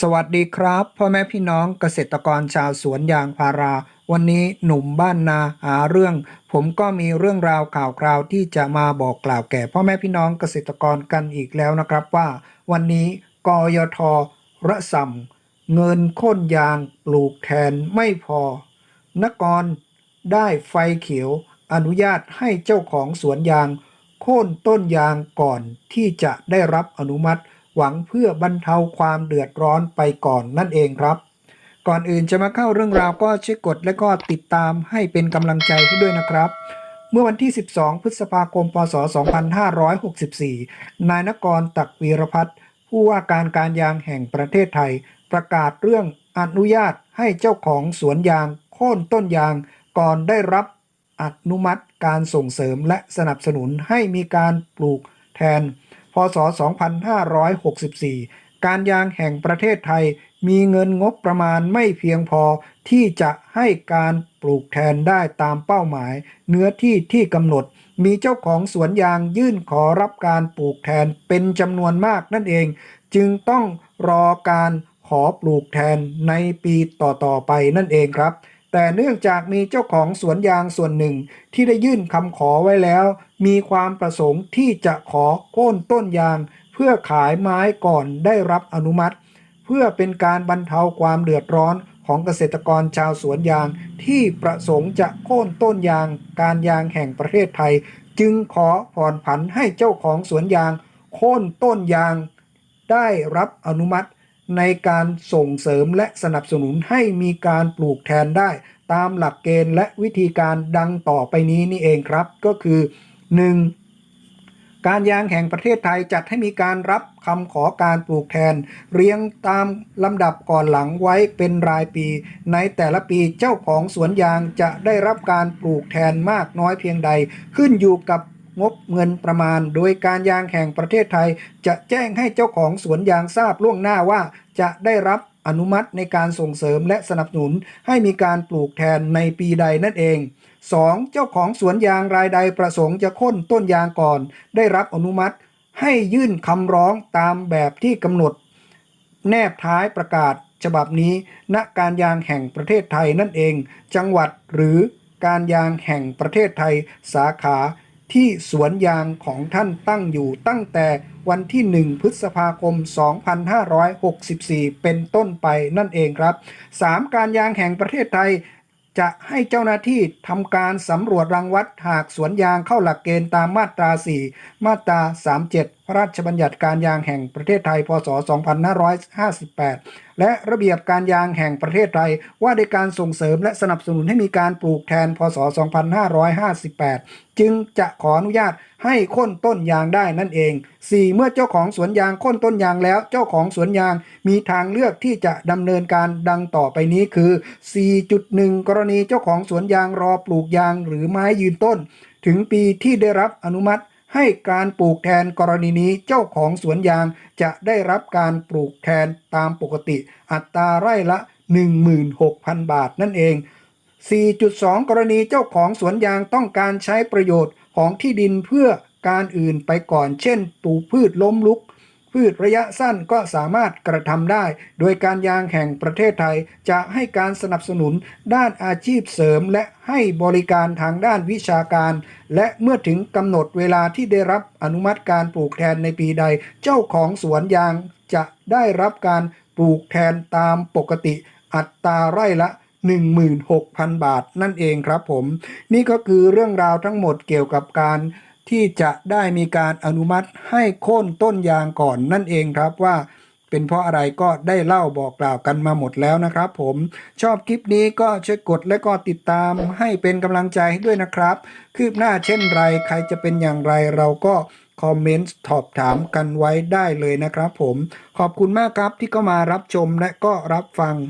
สวัสดีครับพ่อแม่พี่น้องเกษตรกรชาวสวนยางพารา วันนี้หนุ่มบ้านนาหาเรื่อง ผมก็มีเรื่องราวข่าวคราวที่จะมาบอกกล่าวแก่พ่อแม่พี่น้องเกษตรกรกันอีกแล้วนะครับว่า วันนี้กยทระสำเงินค่นยางปลูกแทนไม่พอนกรได้ไฟเขียวอนุญาตให้เจ้าของสวนยาง โค่นต้นยางก่อนที่จะได้รับอนุมัติ หวังเพื่อบรรเทาความเดือดร้อนไปก่อนนั่นเองครับ ก่อนอื่นจะมาเข้าเรื่องราวก็ช่วยกดและก็ติดตามให้เป็นกำลังใจให้ด้วยนะครับเมื่อวันที่ 12 พฤษภาคม พศ 2564 นายนกรตักวีรพัฒน์ผู้ว่าการการยางแห่งประเทศไทย ประกาศเรื่องอนุญาตให้เจ้าของสวนยาง โค่นต้นยางก่อนได้รับ อนุมัติการส่งเสริมและสนับสนุนให้มีการปลูกแทน พศ 2564 การยางแห่งประเทศไทยมีเงินงบประมาณไม่เพียงพอที่จะให้การปลูกแทนได้ตามเป้าหมาย เนื้อที่ที่กำหนด มีเจ้าของสวนยางยื่นขอรับการปลูกแทนเป็นจำนวนมากนั่นเอง จึงต้องรอการขอปลูกแทนในปีต่อๆไปนั่นเองครับ แต่เนื่องจากมีเจ้าของสวนยางส่วนหนึ่งที่ได้ยื่นคำขอไว้แล้ว มีความประสงค์ที่จะขอโค่นต้นยาง เพื่อขายไม้ก่อนได้รับอนุมัติ เพื่อเป็นการบรรเทาความเดือดร้อนของเกษตรกรชาวสวนยาง ที่ประสงค์จะโค่นต้นยาง การยางแห่งประเทศไทย จึงขอผ่อนผันให้เจ้าของสวนยาง โค่นต้นยาง ได้รับอนุมัติ ในการส่งเสริมและสนับสนุนให้มีการปลูกแทนได้ ตามหลักเกณฑ์และวิธีการดังต่อไปนี้นี่เองครับ ก็คือ 1. การยางแห่งประเทศไทยจัดให้มีการรับคำขอการปลูกแทน เรียงตามลำดับก่อนหลังไว้เป็นรายปี ในแต่ละปีเจ้าของสวนยางจะได้รับการปลูกแทนมากน้อยเพียงใด ขึ้นอยู่กับ งบเงินประมาณ โดยการยางแห่งประเทศไทย จะแจ้งให้เจ้าของสวนยางทราบล่วงหน้าว่าจะได้รับอนุมัติในการส่งเสริมและสนับสนุนให้มีการปลูกแทนในปีใดนั่นเอง 2. เจ้าของสวนยางรายใดประสงค์จะค่นต้นยางก่อน ได้รับอนุมัติ ให้ยื่นคำร้องตามแบบที่กำหนด แนบท้ายประกาศฉบับนี้ ณ การยางแห่งประเทศไทยนั่นเอง จังหวัดหรือการยางแห่งประเทศไทย สาขา ที่สวนยางของท่านตั้งอยู่ตั้งแต่วันที่ 1 พฤษภาคม 2564 เป็นต้นไปนั่นเองครับ 3. การยางแห่งประเทศไทยจะให้เจ้าหน้าที่ทำการสำรวจรังวัดหากสวนยางเข้าหลักเกณฑ์ตามมาตรา 4 มาตรา 37พระราชบัญญัติการยางแห่งประเทศไทย พศ 2558 และระเบียบการยางแห่งประเทศไทยว่าด้วยการส่งเสริมและสนับสนุนให้มีการปลูกแทน พศ 2558 จึงจะขออนุญาตให้ค่นต้นยางได้นั่นเอง 4. เมื่อเจ้าของสวนยางค่นต้นยางแล้ว เจ้าของสวนยางมีทางเลือกที่จะดำเนินการดังต่อไปนี้คือ 4.1 กรณีเจ้าของสวนยางรอปลูกยางหรือไม้ยืนต้น ถึงปีที่ได้รับอนุมัติ ให้การปลูกแทนกรณีนี้เจ้าของสวนยางจะได้รับการปลูกแทนตามปกติ อัตราไร่ละ 16,000 บาทนั่นเอง 4.2 กรณีเจ้าของสวนยางต้องการใช้ประโยชน์ของที่ดินเพื่อการอื่นไปก่อน เช่นปลูกพืชล้มลุก พืชระยะสั้นก็สามารถกระทำได้ โดยการยางแห่งประเทศไทยจะให้การสนับสนุนด้านอาชีพเสริม และให้บริการทางด้านวิชาการ และเมื่อถึงกำหนดเวลาที่ได้รับอนุมัติการปลูกแทนในปีใด เจ้าของสวนยางจะได้รับการปลูกแทนตามปกติอัตราไร่ละ16,000 บาทนั่นเองครับผม นี่ก็คือเรื่องราวทั้งหมดเกี่ยวกับการ ที่จะได้มีการอนุมัติให้โค่นต้นยางก่อนนั่นเองครับว่าเป็นเพราะอะไรก็ได้เล่าบอกกล่าวกันมาหมดแล้วนะครับ ผมชอบคลิปนี้ก็ช่วยกดและก็ติดตามให้เป็นกำลังใจให้ด้วยนะครับ คืบหน้าเช่นไรใครจะเป็นอย่างไรเราก็คอมเมนต์สอบถามกันไว้ได้เลยนะครับผมขอบคุณมากครับที่เข้ามารับชมและก็รับฟัง